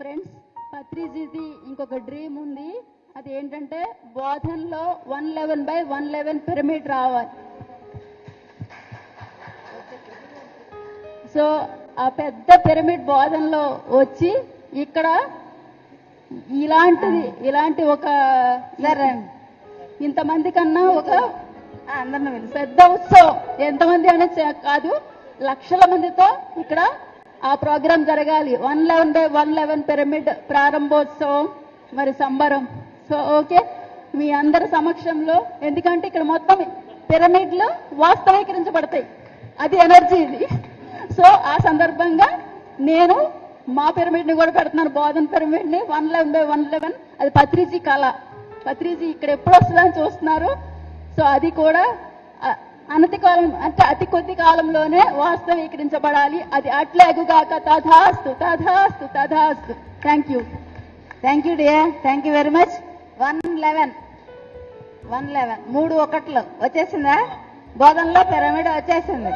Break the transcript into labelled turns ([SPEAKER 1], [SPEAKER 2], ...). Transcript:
[SPEAKER 1] Friends పత్రిజీది ఇంకొక dream ఉంది. అది ఏంటంటే బోధనలో one eleven by one eleven pyramid రావాలి. సో ఆ పెద్ద పిరమిడ్ బోధనలో వచ్చి ఇక్కడ ఇలాంటిది ఇలాంటి ఒక ఇంతమంది కన్నా ఒక
[SPEAKER 2] అందరిని
[SPEAKER 1] పెద్ద ఉత్సవం. ఎంతమంది అనేది కాదు లక్షల మందితో ఇక్కడ ఆ ప్రోగ్రాం జరగాలి. One eleven by one eleven pyramid ప్రారంభోత్సవం. మరి సంబరం. So okay? మీ అందరి సమక్షంలో ఎందుకంటే ఇక్కడ మొత్తం పిరమిడ్లు వాస్తవీకరించబడతాయి. అది ఎనర్జీ ఇది. సో ఆ సందర్భంగా నేను మా పిరమిడ్ని కూడా పెడుతున్నాను. బోధన పిరమిడ్ని. One eleven by one eleven. అది పత్రిజీ కళ. పత్రిజీ ఇక్కడ ఎప్పుడు వస్తుందని చూస్తున్నారు. సో అది కూడా అనతి కాలం అంటే అతి కొద్ది కాలంలోనే వాస్తవీకరించబడాలి. అది అట్లేగుగాక తథాస్తు తథాస్తు తథాస్తు. Thank you
[SPEAKER 2] thank you dear thank you very much one eleven one eleven మూడు ఒకట్లు వచ్చేసిందా? బోధనలో పిరమిడ్ వచ్చేసింది.